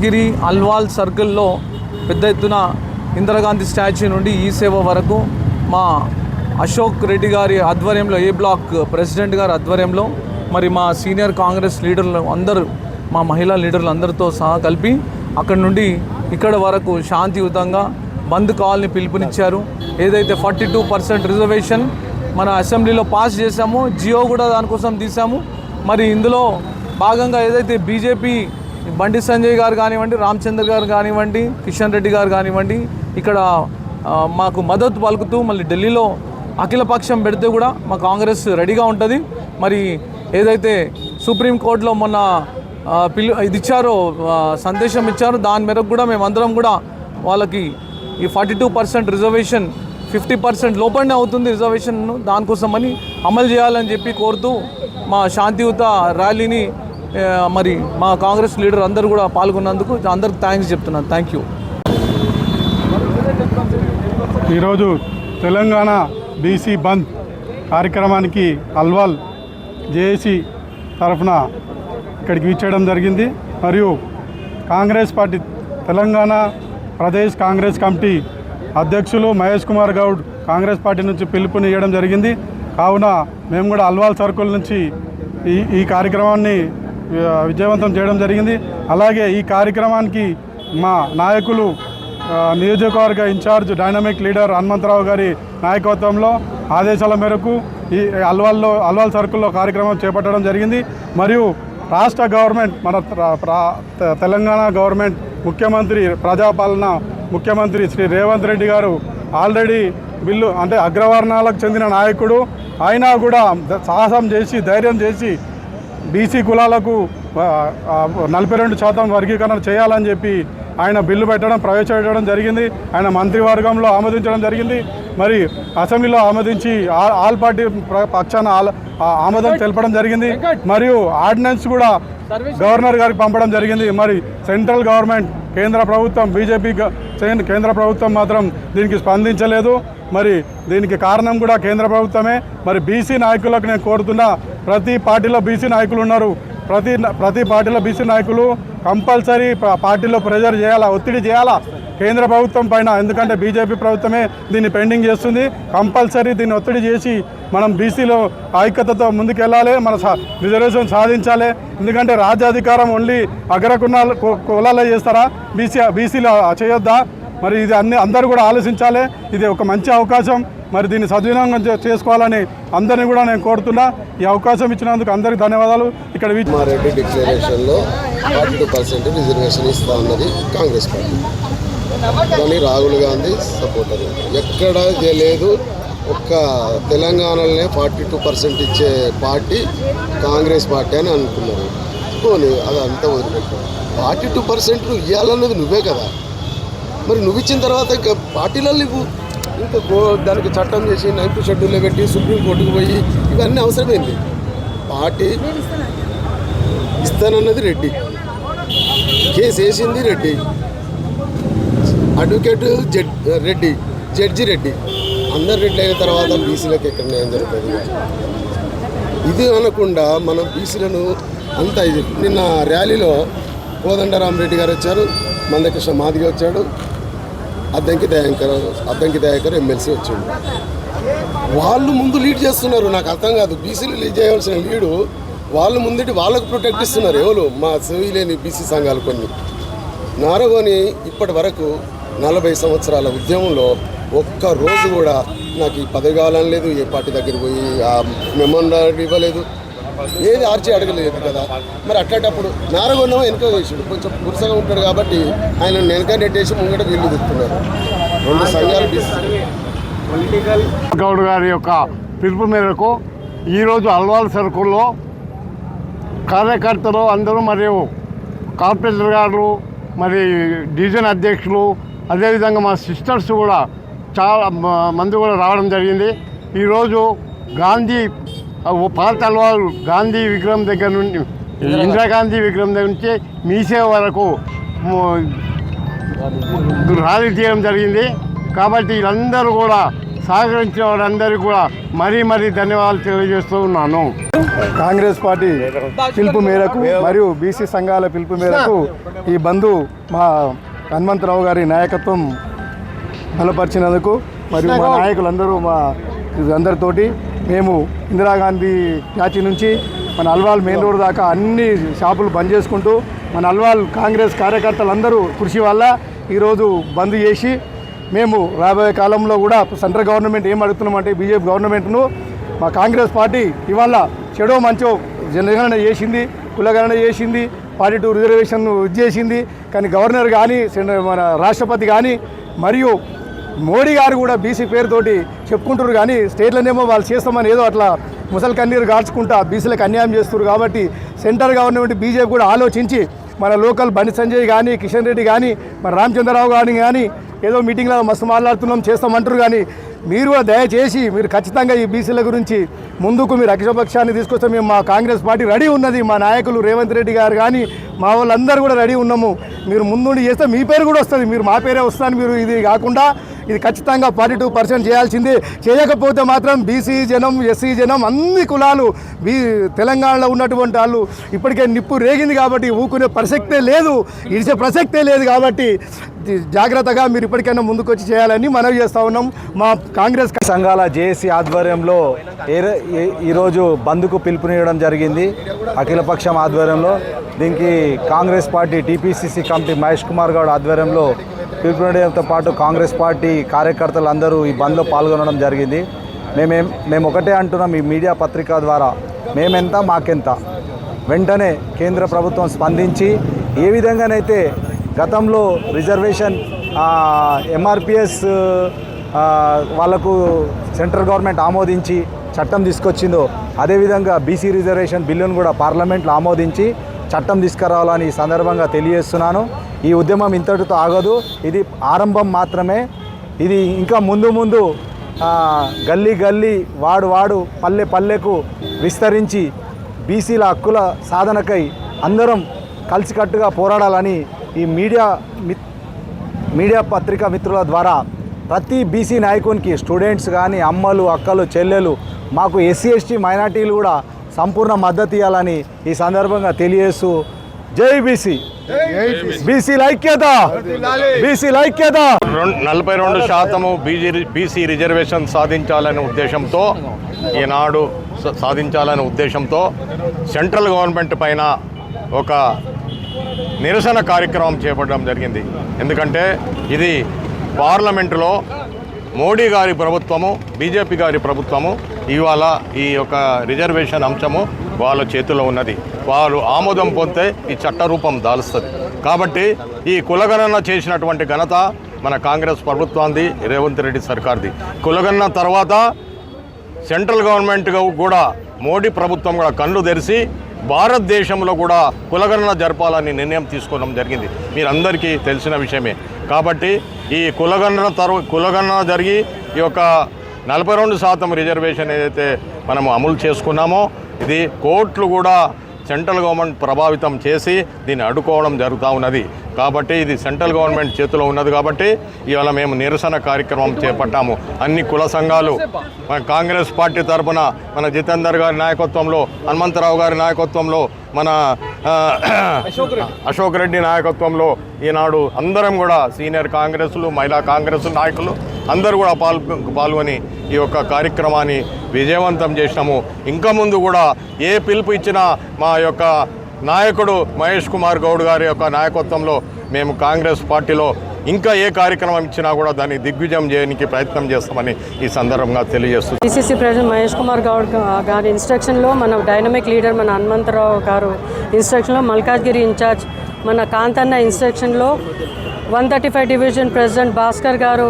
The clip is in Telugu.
రాజ్గిరి అల్వాల్ సర్కిల్లో పెద్ద ఎత్తున ఇందిరాగాంధీ స్టాచ్యూ నుండి ఈ సేవ వరకు మా అశోక్ రెడ్డి గారి ఆధ్వర్యంలో ఏ బ్లాక్ ప్రెసిడెంట్ గారి ఆధ్వర్యంలో మరి మా సీనియర్ కాంగ్రెస్ లీడర్లు అందరూ మా మహిళా లీడర్లు అందరితో సహా కలిపి అక్కడి నుండి ఇక్కడ వరకు శాంతియుతంగా బంద్ కావాలని పిలుపునిచ్చారు. ఏదైతే ఫార్టీ టూ పర్సెంట్ రిజర్వేషన్ మన అసెంబ్లీలో పాస్ చేశామో జియో కూడా దానికోసం తీసాము మరి ఇందులో భాగంగా ఏదైతే బీజేపీ బండి సంజయ్ గారు కానివ్వండి రామచంద్ర గారు కానివ్వండి కిషన్ రెడ్డి గారు కానివ్వండి ఇక్కడ మాకు మద్దతు పలుకుతూ మళ్ళీ ఢిల్లీలో అఖిలపక్షం పెడితే కూడా మా కాంగ్రెస్ రెడీగా ఉంటుంది. మరి ఏదైతే సుప్రీంకోర్టులో మొన్న ఆ, పిలు ఇది ఇచ్చారో సందేశం ఇచ్చారో దాని మేరకు కూడా మేమందరం కూడా వాళ్ళకి ఈ forty two percent reservation fifty percent లోపలనే అవుతుంది రిజర్వేషన్ దానికోసమని అమలు చేయాలని చెప్పి కోరుతూ మా శాంతియుత ర్యాలీని మరి మా కాంగ్రెస్ లీడర్ అందరూ కూడా పాల్గొన్నందుకు అందరికి థ్యాంక్స్ చెప్తున్నాను. థ్యాంక్ యూ ఈరోజు తెలంగాణ బీసీ బంద్ కార్యక్రమానికి అల్వాల్ జేఏసీ తరఫున ఇక్కడికి ఇచ్చేయడం జరిగింది. మరియు కాంగ్రెస్ పార్టీ తెలంగాణ ప్రదేశ్ కాంగ్రెస్ కమిటీ అధ్యక్షులు మహేష్ కుమార్ గౌడ్ కాంగ్రెస్ పార్టీ నుంచి పిలుపునియడం జరిగింది. కావున మేము కూడా అల్వాల్ సర్కుల్ నుంచి ఈ ఈ కార్యక్రమాన్ని విజయవంతం చేయడం జరిగింది. అలాగే ఈ కార్యక్రమానికి మా నాయకులు నియోజకవర్గ ఇన్ఛార్జ్ డైనమిక్ లీడర్ హనుమంతరావు గారి నాయకత్వంలో ఆదేశాల మేరకు ఈ అల్వాల్లో అల్వాల్ సర్కిల్లో కార్యక్రమం చేపట్టడం జరిగింది. మరియు రాష్ట్ర గవర్నమెంట్ మన తెలంగాణ గవర్నమెంట్ ముఖ్యమంత్రి ప్రజాపాలన ముఖ్యమంత్రి శ్రీ రేవంత్ రెడ్డి గారు ఆల్రెడీ బిల్లు అంటే అగ్రవర్ణాలకు చెందిన నాయకుడు. అయినా కూడా సాహసం చేసి ధైర్యం చేసి బీసీ కులాలకు నలభై రెండు శాతం వర్గీకరణ చేయాలని చెప్పి ఆయన బిల్లు పెట్టడం ప్రవేశపెట్టడం జరిగింది. ఆయన మంత్రివర్గంలో ఆమోదించడం జరిగింది. మరి అసెంబ్లీలో ఆమోదించి ఆల్ పార్టీ ప్ర- పక్షాన ఆమోదం తెలపడం జరిగింది. మరియు ఆర్డినెన్స్ కూడా గవర్నర్ గారికి పంపడం జరిగింది. మరి సెంట్రల్ గవర్నమెంట్ కేంద్ర ప్రభుత్వం బీజేపీ కేంద్ర ప్రభుత్వం మాత్రం దీనికి స్పందించలేదు. మరి దీనికి కారణం కూడా కేంద్ర ప్రభుత్వమే. మరి బీసీ నాయకులకు నేను కోరుతున్నా ప్రతి పార్టీలో బీసీ నాయకులు ఉన్నారు. ప్రతి ప్రతి పార్టీలో బీసీ నాయకులు కంపల్సరీ పార్టీలో ప్రెజర్ చేయాలా ఒత్తిడి చేయాలా? కేంద్ర ప్రభుత్వం పైన ఎందుకంటే బీజేపీ ప్రభుత్వమే దీన్ని పెండింగ్ చేస్తుంది. కంపల్సరీ దీన్ని ఒత్తిడి చేసి మనం బీసీలో ఐక్యతతో ముందుకెళ్ళాలి మన రిజర్వేషన్ సాధించాలి. ఎందుకంటే రాజ్యాధికారం ఓన్లీ అగ్రకులాల కులాలే చేస్తారా? బీసీ బీసీలో చేయొద్దా? మరి ఇది అన్ని అందరూ కూడా ఆలోచించాలి. ఇది ఒక మంచి అవకాశం. మరి దీన్ని సద్వినియోగం చేసుకోవాలని అందరినీ కూడా నేను కోరుతున్నా. ఈ అవకాశం ఇచ్చినందుకు అందరికీ ధన్యవాదాలు. ఇక్కడ రెడ్డి డిక్లరేషన్లో ఫార్టీ టూ పర్సెంట్ రిజర్వేషన్ ఇస్తా ఉన్నది కాంగ్రెస్ పార్టీ. కానీ రాహుల్ గాంధీ సపోర్టర్ ఎక్కడ లేదు. ఒక్క తెలంగాణలోనే ఫార్టీ టూ పర్సెంట్ ఇచ్చే పార్టీ కాంగ్రెస్ పార్టీ అని అనుకున్నారు. పోనీ అంతా వదిలిపెట్టు ఫార్టీ టూ పర్సెంట్ ఇవ్వాలన్నది నువ్వే కదా. మరి నువ్వు ఇచ్చిన తర్వాత ఇంకా పార్టీలలో నువ్వు ఇంకా గో- దానికి చట్టం చేసి నైన్త్ షెడ్యూల్లో పెట్టి సుప్రీంకోర్టుకు పోయి ఇవన్నీ అవసరమైంది. పార్టీ ఇస్తానన్నది రెడ్డి. కేసు వేసింది Reddy. Advocate judge Reddy judge Reddy. అందరు రెడ్డి అయిన తర్వాత బీసీలకు ఎక్కడ న్యాయం జరుగుతుంది? ఇది అనకుండా మనం బీసీలను అంత ఇది నిన్న ర్యాలీలో కోదండరామరెడ్డి గారు వచ్చారు మందకృష్ణ మాదిగ వచ్చాడు అద్దంకి దయాంకర్ అద్దంకి దయాకర్ ఎమ్మెల్సీ వచ్చాడు. వాళ్ళు ముందు లీడ్ చేస్తున్నారు నాకు అర్థం కాదు. బీసీలు లీడ్ చేయవలసిన లీడు వాళ్ళు ముందుటి వాళ్ళకు ప్రొటెక్ట్ ఇస్తున్నారు. ఎవరు? మా లేని బీసీ సంఘాలు కొన్ని. నారగోని ఇప్పటి వరకు నలభై సంవత్సరాల ఉద్యమంలో ఒక్క రోజు కూడా నాకు ఈ పదవి కావాలని లేదు ఏ పార్టీ దగ్గరికి పోయి ఆ మెమోరాండం ఇవ్వలేదు. ఏది ఆర్చి అడగలేదు కదా. మరి అట్లాంటప్పుడు నారగొండం వెనుక చేసాడు. కొంచెం పురుసగా ఉంటాడు కాబట్టి ఆయన వెనక నెట్టేసి ముంగట వీళ్ళు తిప్పుతున్నారు. రెండు సంఘాలు గౌడ్ గారి యొక్క పిలుపు మేరకు ఈరోజు అల్వాల్ సర్కుల్లో కార్యకర్తలు అందరూ మరియు కార్పొరేటర్ గారు మరి డివిజన్ అధ్యక్షులు అదేవిధంగా మా సిస్టర్స్ కూడా చాలా మంది కూడా రావడం జరిగింది. ఈరోజు గాంధీ అల్వాల్ గాంధీ విగ్రహం దగ్గర నుండి ఇందిరాగాంధీ విగ్రహం దగ్గర నుంచి మీసే వరకు ర్యాలీ తీయడం జరిగింది. కాబట్టి వీళ్ళందరూ కూడా సహకరించిన వారందరికీ కూడా మరీ మరీ ధన్యవాదాలు తెలియజేస్తూ ఉన్నాను. కాంగ్రెస్ పార్టీ పిలుపు మేరకు మరియు బీసీ సంఘాల పిలుపు మేరకు ఈ బంధు మా హనుమంతరావు గారి నాయకత్వం బలపరిచినందుకు మరియు మా నాయకులందరూ మా అందరితోటి మేము ఇందిరాగాంధీ ప్యాచి నుంచి మన అల్వాల్ మెయిన్ రోడ్ దాకా అన్ని షాపులు బంద్ చేసుకుంటూ మన అల్వాల్ కాంగ్రెస్ కార్యకర్తలందరూ కృషి వల్ల ఈరోజు బంద్ చేసి మేము రాబోయే కాలంలో కూడా సెంట్రల్ గవర్నమెంట్ ఏం అడుగుతున్నామంటే బీజేపీ గవర్నమెంట్ను మా కాంగ్రెస్ పార్టీ ఇవాళ చెడో మంచో జనగణన చేసింది కులగణన చేసింది పార్టీ టూ రిజర్వేషన్ ఇది చేసింది. కానీ గవర్నర్ కానీ మన రాష్ట్రపతి కానీ మరియు మోడీ గారు కూడా బీసీ పేరుతోటి చెప్పుకుంటారు కానీ స్టేట్లనేమో వాళ్ళు చేస్తామని ఏదో అట్లా ముసలి కన్నీరు గార్చుకుంటా బీసీలకు అన్యాయం చేస్తారు కాబట్టి సెంటర్ గవర్నమెంట్ బీజేపీ కూడా ఆలోచించి మన లోకల్ బండి సంజయ్ కానీ కిషన్ రెడ్డి కానీ మన రామచంద్రరావు గారిని కానీ ఏదో మీటింగ్లో మస్తు మాట్లాడుతున్నాం చేస్తామంటారు కానీ మీరు కూడా దయచేసి మీరు ఖచ్చితంగా ఈ బీసీల గురించి ముందుకు మీరు అఖిలపక్షాన్ని తీసుకొస్తే మేము మా కాంగ్రెస్ పార్టీ రెడీ ఉన్నది. మా నాయకులు రేవంత్ రెడ్డి గారు కానీ మా వాళ్ళందరూ కూడా రెడీ ఉన్నాము. మీరు ముందుండి చేస్తే మీ పేరు కూడా వస్తుంది. మీరు మా పేరే వస్తాను మీరు ఇది కాకుండా ఇది ఖచ్చితంగా ఫార్టీ టూ పర్సెంట్ చేయాల్సిందే. చేయకపోతే మాత్రం బీసీ జనం ఎస్సీ జనం అన్ని కులాలు బీ తెలంగాణలో ఉన్నటువంటి వాళ్ళు ఇప్పటికే నిప్పు రేగింది కాబట్టి ఊకునే ప్రసక్తే లేదు. ఇడిచే ప్రసక్తే లేదు కాబట్టి జాగ్రత్తగా మీరు ఇప్పటికైనా ముందుకొచ్చి చేయాలని మనవి చేస్తా ఉన్నాం. మా కాంగ్రెస్ సంఘాల జేఏసీ ఆధ్వర్యంలో ఏ- ఈరోజు బంద్కు పిలుపునివ్వడం జరిగింది. అఖిలపక్షం ఆధ్వర్యంలో దీనికి Congress party TPCC committee Mahesh Kumar Goud ఆధ్వర్యంలో పిలుపునివ్వడంతో పాటు కాంగ్రెస్ పార్టీ కార్యకర్తలు అందరూ ఈ బంద్లో పాల్గొనడం జరిగింది. మేమేం మేము ఒకటే అంటున్నాం ఈ మీడియా పత్రిక ద్వారా మేమెంత మాకెంత. వెంటనే కేంద్ర ప్రభుత్వం స్పందించి ఏ విధంగానైతే గతంలో రిజర్వేషన్ ఎంఆర్పిఎస్ వాళ్ళకు సెంట్రల్ గవర్నమెంట్ ఆమోదించి చట్టం తీసుకొచ్చిందో అదేవిధంగా బీసీ రిజర్వేషన్ బిల్లును కూడా పార్లమెంట్లో ఆమోదించి చట్టం తీసుకురావాలని ఈ సందర్భంగా తెలియజేస్తున్నాను. ఈ ఉద్యమం ఇంతటితో ఆగదు. ఇది ఆరంభం మాత్రమే. ఇది ఇంకా ముందు ముందు గల్లీ గల్లీ వాడు వాడు పల్లె పల్లెకు విస్తరించి బీసీల హక్కుల సాధనకై అందరం కలిసికట్టుగా పోరాడాలని ఈ మీడియా మీడియా పత్రికా మిత్రుల ద్వారా ప్రతి బీసీ నాయకునికి స్టూడెంట్స్ కానీ అమ్మలు అక్కలు చెల్లెలు మాకు ఎస్సీ ఎస్టీ మైనార్టీలు కూడా సంపూర్ణ మద్దతు ఇవ్వాలని ఈ సందర్భంగా తెలియజేస్తూ జై బీసీ. బీసీల ఐక్యత. బీసీల ఐక్యత. రెండు నలభై రెండు శాతము బీజీ బీసీ రిజర్వేషన్ సాధించాలనే ఉద్దేశంతో ఈనాడు సాధించాలనే ఉద్దేశంతో సెంట్రల్ గవర్నమెంట్ పైన ఒక నిరసన కార్యక్రమం చేపట్టడం జరిగింది. ఎందుకంటే ఇది పార్లమెంటులో మోడీ గారి ప్రభుత్వము బీజేపీ గారి ప్రభుత్వము ఇవాళ ఈ యొక్క రిజర్వేషన్ అంశము వాళ్ళ చేతిలో ఉన్నది. వాళ్ళు ఆమోదం పొందితే ఈ చట్టరూపం దాలుస్తుంది. కాబట్టి ఈ కులగణన చేసినటువంటి ఘనత మన కాంగ్రెస్ ప్రభుత్వాన్ని రేవంత్ రెడ్డి సర్కార్ది. కులగణన తర్వాత సెంట్రల్ గవర్నమెంట్ కూడా మోడీ ప్రభుత్వం కూడా కళ్ళు తెరిచి భారతదేశంలో కూడా కులగణన జరపాలని నిర్ణయం తీసుకోవడం జరిగింది. మీరందరికీ తెలిసిన విషయమే. కాబట్టి ఈ కులగణన తర్వా కులగణన జరిగి ఈ యొక్క నలభై రెండు శాతం రిజర్వేషన్ ఏదైతే మనము అమలు చేసుకున్నామో ఇది కోర్టులు కూడా సెంట్రల్ గవర్నమెంట్ ప్రభావితం చేసి దీన్ని అడ్డుకోవడం జరుగుతూ ఉన్నది. కాబట్టి ఇది సెంట్రల్ గవర్నమెంట్ చేతిలో ఉన్నది కాబట్టి ఇవాళ మేము నిరసన కార్యక్రమం చేపట్టాము. అన్ని కుల సంఘాలు మన కాంగ్రెస్ పార్టీ తరఫున మన జితేందర్ గారి నాయకత్వంలో హనుమంతరావు గారి నాయకత్వంలో మన అశోక్ రెడ్డి. నాయకత్వంలో ఈనాడు అందరం కూడా సీనియర్ కాంగ్రెస్లు మహిళా కాంగ్రెస్ నాయకులు అందరూ కూడా పాల్గొ పాల్గొని ఈ యొక్క కార్యక్రమాన్ని విజయవంతం చేసినాము. ఇంకా ముందు కూడా ఏ పిలుపు ఇచ్చినా మా యొక్క నాయకుడు మహేష్ కుమార్ గౌడ్ గారి యొక్క నాయకత్వంలో మేము కాంగ్రెస్ పార్టీలో ఇంకా ఏ కార్యక్రమం ఇచ్చినా కూడా దాన్ని దిగ్విజయం చేయడానికి ప్రయత్నం చేస్తామని ఈ సందర్భంగా తెలియజేస్తుంది పిసిసి ప్రెసిడెంట్ మహేష్ కుమార్ గౌడ్ గారి ఇన్స్ట్రక్షన్లో మన డైనమిక్ లీడర్ మన హనుమంతరావు గారు ఇన్స్ట్రక్షన్లో మల్కాజ్గిరి ఇన్ఛార్జ్ మన Kanthanna ఇన్స్ట్రక్షన్లో one thirty five division president Bhaskar గారు